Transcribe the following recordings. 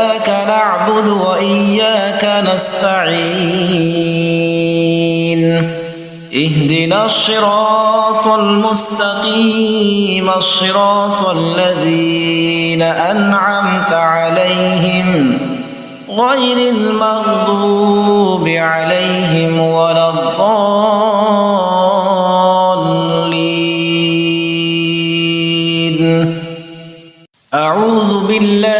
إياك نعبد وإياك نستعين. اهدنا الصراط المستقيم الصراط الذين أنعمت عليهم غير المغضوب عليهم ولا الضالين. أعوذ بالله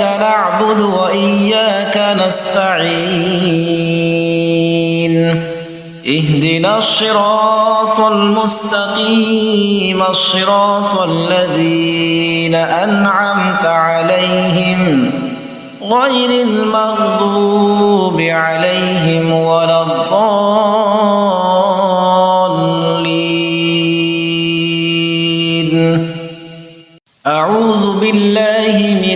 إياك نعبد وإياك نستعين. اهدنا الصراط المستقيم الصراط الذين أنعمت عليهم غير المغضوب عليهم ولا الضالين.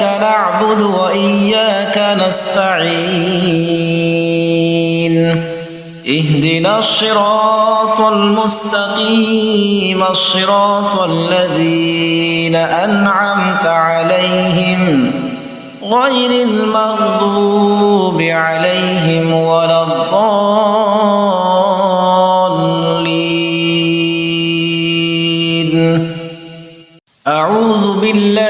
إياك نعبد وإياك نستعين. اهدنا الصراط المستقيم الصراط الذين أنعمت عليهم غير المغضوب عليهم ولا الضالين. أعوذ بالله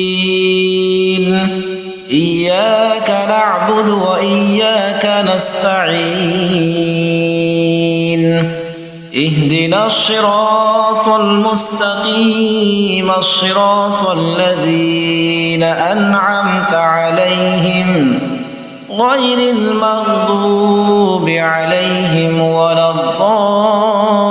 إياك نعبد وإياك نستعين. اهدنا الصراط المستقيم الصراط الذين أنعمت عليهم غير المغضوب عليهم ولا الضالين.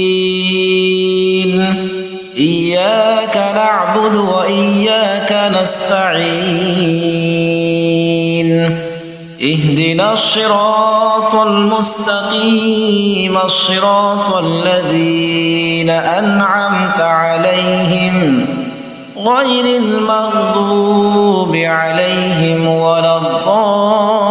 إياك نعبد وإياك نستعين. اهدنا الصراط المستقيم الصراط الذين أنعمت عليهم غير المغضوب عليهم ولا الضالين.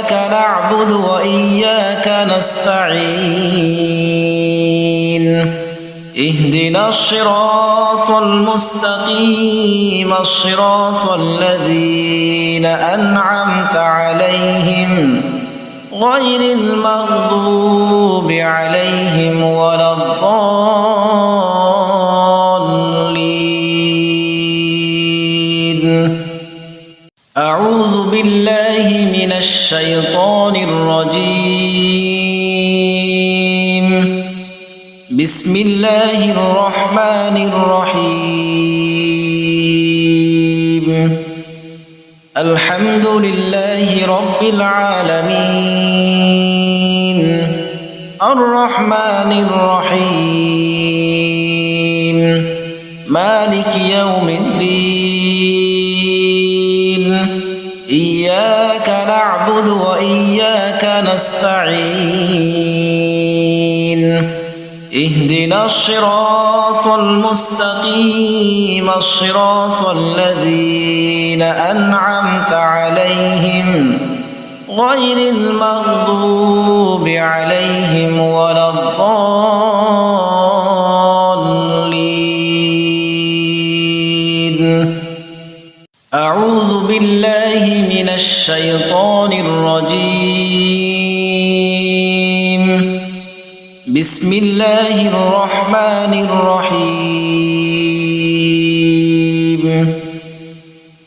إياك نعبد وإياك نستعين. اهدنا الصراط المستقيم الصراط الذين أنعمت عليهم غير المغضوب عليهم ولا الضالين. الرحمن الرحيم. مالك يوم الدين. إياك نعبد وإياك نستعين. اهدنا الصراط المستقيم الصراط الذين أنعمت عليهم. غير المغضوب عليهم ولا الضالين. أعوذ بالله من الشيطان الرجيم. بسم الله الرحمن الرحيم.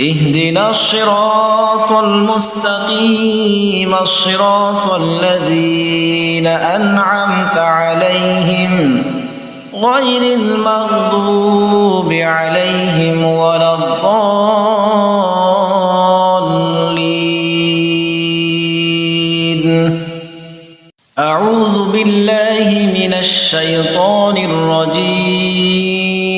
اهدنا الصراط المستقيم الصراط الذين أنعمت عليهم غير المغضوب عليهم ولا الضالين. أعوذ بالله من الشيطان الرجيم.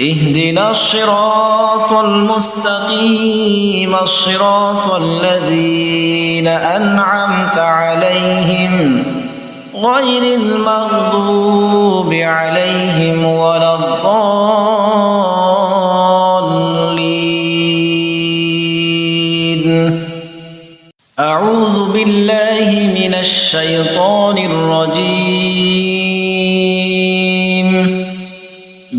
اهدنا الصراط المستقيم الصراط الذين أنعمت عليهم غير المغضوب عليهم ولا الضالين. أعوذ بالله من الشيطان الرجيم.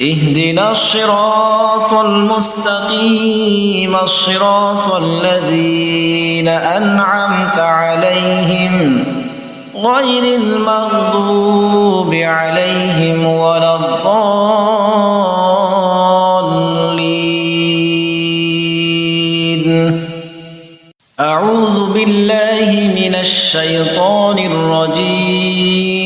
اهدنا الصراط المستقيم الصراط الذين أنعمت عليهم غير المغضوب عليهم ولا الضالين. أعوذ بالله من الشيطان الرجيم.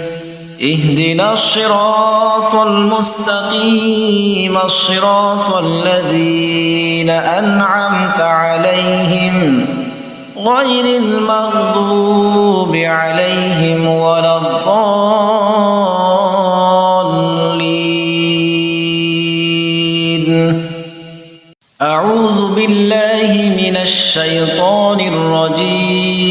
اهدنا الصراط المستقيم الصراط الذين أنعمت عليهم غير المغضوب عليهم ولا الضالين. أعوذ بالله من الشيطان الرجيم.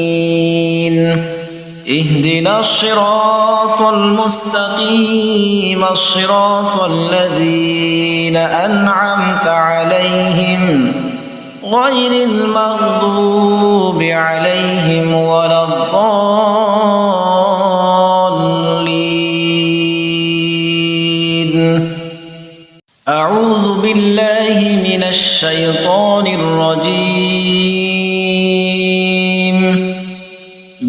اهدنا الصراط المستقيم الصراط الذين أنعمت عليهم غير المغضوب عليهم ولا الضالين. أعوذ بالله من الشيطان الرجيم.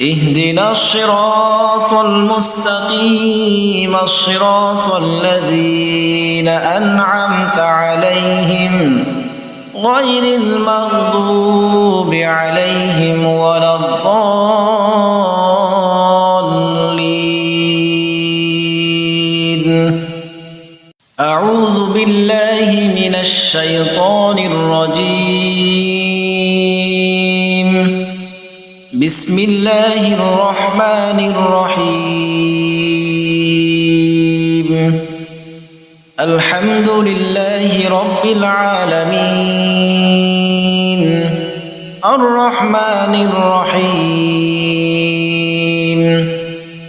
اهدنا الصراط المستقيم الصراط الذين أنعمت عليهم غير المغضوب عليهم ولا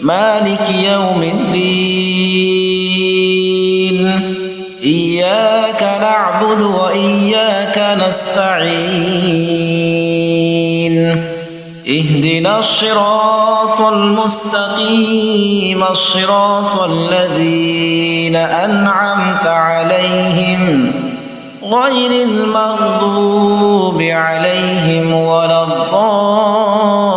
مالك يوم الدين. إياك نعبد وإياك نستعين. اهدنا الصراط المستقيم الصراط الذين أنعمت عليهم غير المغضوب عليهم ولا الضالين.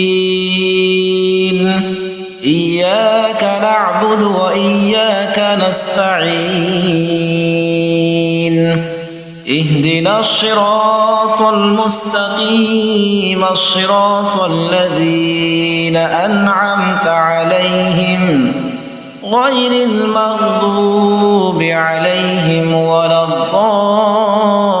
إياك نعبد وإياك نستعين. اهدنا الصراط المستقيم الصراط الذين أنعمت عليهم غير المغضوب عليهم ولا الضالين.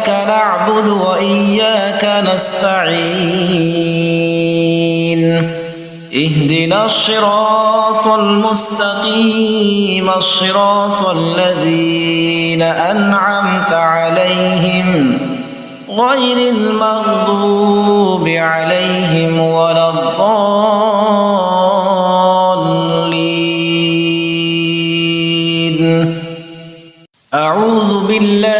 إياك نعبد وإياك نستعين. اهدنا الصراط المستقيم الصراط الذين أنعمت عليهم غير المغضوب عليهم ولا الضالين. أعوذ بالله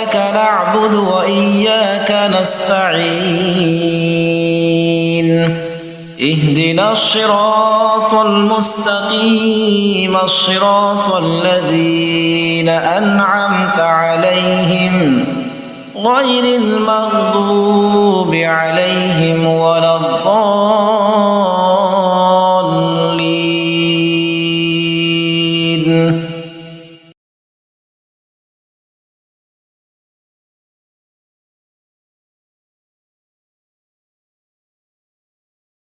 إياك نعبد وإياك نستعين. اهدنا الصراط المستقيم الصراط الذين أنعمت عليهم غير المغضوب عليهم ولا الضالين.